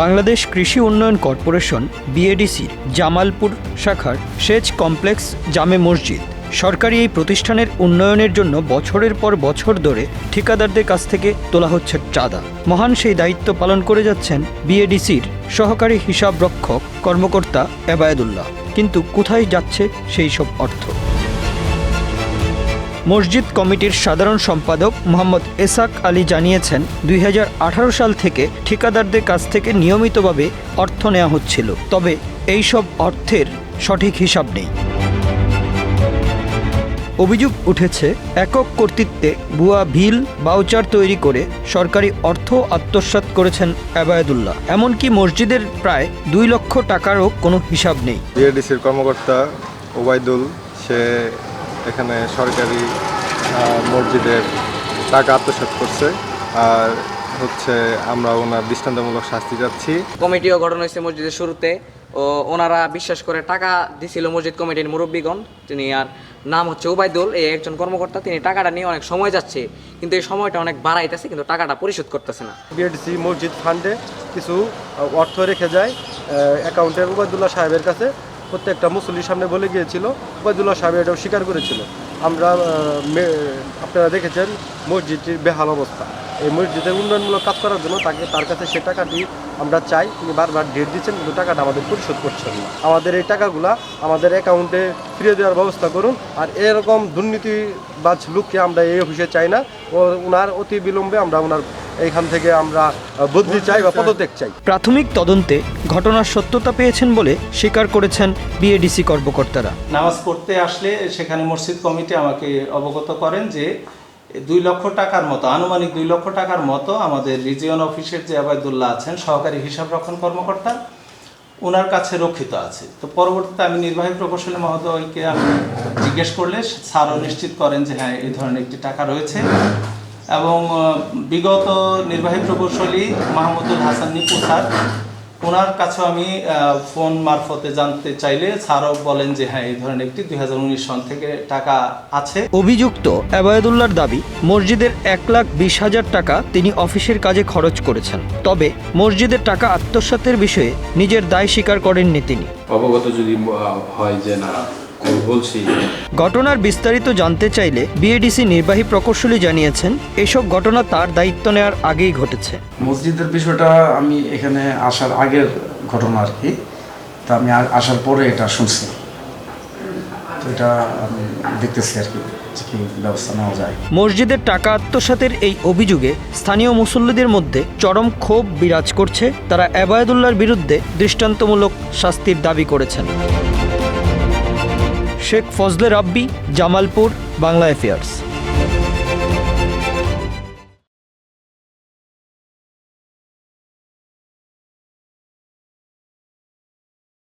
বাংলাদেশ কৃষি উন্নয়ন কর্পোরেশন বিএডিসির জামালপুর শাখার সেচ কমপ্লেক্স জামে মসজিদ। সরকারি এই প্রতিষ্ঠানের উন্নয়নের জন্য বছরের পর বছর ধরে ঠিকাদারদের কাছ থেকে তোলা হচ্ছে চাঁদা। মহান সেই দায়িত্ব পালন করে যাচ্ছেন বিএডিসির সহকারী হিসাব রক্ষক কর্মকর্তা এবায়দুল্লাহ। কিন্তু কোথায় যাচ্ছে সেই সব অর্থ? মসজিদ কমিটির সাধারণ সম্পাদক মোহাম্মদ এসাক আলী জানিয়েছেন, দুই হাজার আঠারো সাল থেকে ঠিকাদারদের কাছ থেকে নিয়মিতভাবে অর্থ নেওয়া হচ্ছিল। তবে এই সব অর্থের সঠিক হিসাব নেই। অভিযোগ উঠেছে, একক কর্তৃত্বে ভুয়া ভিল বাউচার তৈরি করে সরকারি অর্থ আত্মসাৎ করেছেন আবায়দুল্লাহ। এমনকি মসজিদের প্রায় দুই লক্ষ টাকারও কোনো হিসাব নেই। বিএডিসির কর্মকর্তা ওবায়দুল, সে এখানে সরকারি মসজিদের টাকা আত্মসাৎ করছে। আর হচ্ছে আমরা ওনার দৃষ্টান্তমূলক শাস্তি যাচ্ছি কমিটিও গঠন হয়েছে মসজিদের শুরুতে। ও ওনারা বিশ্বাস করে টাকা দিছিল মসজিদ কমিটির মুরব্বীগণ তিনি আর নাম হচ্ছে উবাইদুল এই একজন কর্মকর্তা তিনি টাকাটা নিয়ে অনেক সময় যাচ্ছে। কিন্তু এই সময়টা অনেক বাড়াইতেছে কিন্তু টাকাটা পরিশোধ করতেছে না। বিএডিসি মসজিদ ফান্ডে কিছু অর্থ রেখে যায় অ্যাকাউন্টের উবায়দুল্লাহ সাহেবের কাছে। প্রত্যেকটা মুসল্লির সামনে বলে গিয়েছিল উবায়দুল্লাহ সাহেব এটাও স্বীকার করেছিল। আমরা আপনারা দেখেছেন মসজিদটির বেহাল অবস্থা। এই মসজিদের উন্নয়নমূলক কাজ করার জন্য তাকে, তার কাছে সে টাকাটি আমরা চাই, তিনি বারবার ডেট দিচ্ছেন, কিন্তু টাকাটা আমাদের পরিশোধ করছেন না। আমাদের এই টাকাগুলা আমাদের অ্যাকাউন্টে ফিরিয়ে দেওয়ার ব্যবস্থা করুন, আর এরকম দুর্নীতিবাজ লোককে আমরা এই অফিসে চাই না। ও ওনার অতি বিলম্বে আমরা ওনার এইখান থেকে আমরা বদলি চাই বা পদত্যাগ চাই। প্রাথমিক তদন্তে ঘটনার সত্যতা পেয়েছেন বলে স্বীকার করেছেন বিএডিসি কর্মকর্তারা। নামাজ পড়তে আসলে সেখানে মসজিদ কমিটি আমাকে অবগত করেন যে দুই লক্ষ টাকার মতো আনুমানিক দুই লক্ষ টাকার মতো আমাদের রিজিয়ন অফিসের যে আবায়দুল্লাহ আছেন সহকারী হিসাব রক্ষণ কর্মকর্তা ওনার কাছে রক্ষিত আছে। তো পরবর্তীতে আমি নির্বাহী প্রকৌশলী মহোদয়কে আমি জিজ্ঞেস করলে স্যারও নিশ্চিত করেন যে হ্যাঁ এই ধরনের একটি টাকা রয়েছে। এবং বিগত নির্বাহী প্রকৌশলী মাহমুদুল হাসান নিপু স্যার ওনার কাছেও আমি আহ, ফোন মারফতে জানতে চাইলে স্যারও বলেন যে হ্যাঁ এই ধরনের একটি দুই হাজার উনিশ সন থেকে টাকা আছে। অভিযুক্ত আবায়দুল্লাহর দাবি মসজিদের এক লাখ বিশ হাজার টাকা তিনি অফিসের কাজে খরচ করেছেন। তবে মসজিদের টাকা আত্মসাতের বিষয়ে নিজের দায় স্বীকার করেননি তিনি। অবগত যদি হয় যে না বলছি। ঘটনার বিস্তারিত জানতে চাইলে বিএডিসি নির্বাহী প্রকৌশলী জানিয়েছেন এসব ঘটনা তার দায়িত্ব নেওয়ার আগেই ঘটেছে। মসজিদের বিষয়টা আমি এখানে আসার আগের ঘটনা আর কি। তা আমি আসার পরে এটা শুনছি। তো এটা আমি দেখতেছি আর কি যে কি ব্যবস্থা নেওয়া যায়। মসজিদের টাকা আত্মসাতের এই অভিযোগে স্থানীয় মুসল্লিদের মধ্যে চরম ক্ষোভ বিরাজ করছে। তারা আবায়দুল্লাহর বিরুদ্ধে দৃষ্টান্তমূলক শাস্তির দাবি করেছেন। শেখ ফজলে রাব্বি জামালপুর বাংলা অ্যাফেয়ার্স